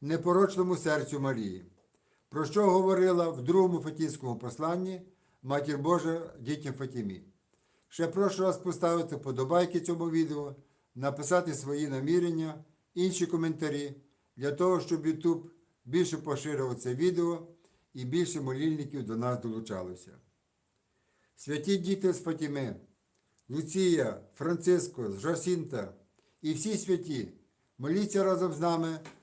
непорочному серцю Марії, про що говорила в другому Фатійському посланні Матір Божа дітям Фатімі. Ще прошу вас поставити подобайки цьому відео, написати свої намірення, інші коментарі для того, щоб YouTube більше поширював це відео і більше молільників до нас долучалося. Святі діти з Фатіми, Луція, Франциско, Жосінта і всі святі, моліться разом з нами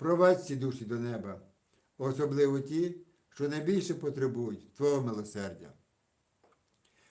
провадь всі душі до неба, особливо ті, що найбільше потребують Твого милосердя.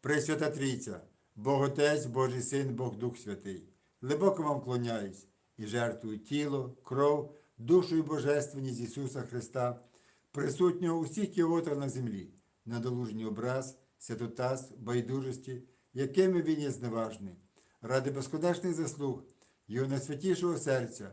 Пресвята Трійця, Бог Отець, Божий Син, Бог Дух Святий, глибоко вам клоняюсь і жертвую тіло, кров, душу і божественність Ісуса Христа, присутнього у всіх кіотах на землі, надолужній образ, святотаз, байдужості, якими він є зневажний, ради безконечних заслуг Його найсвятішого серця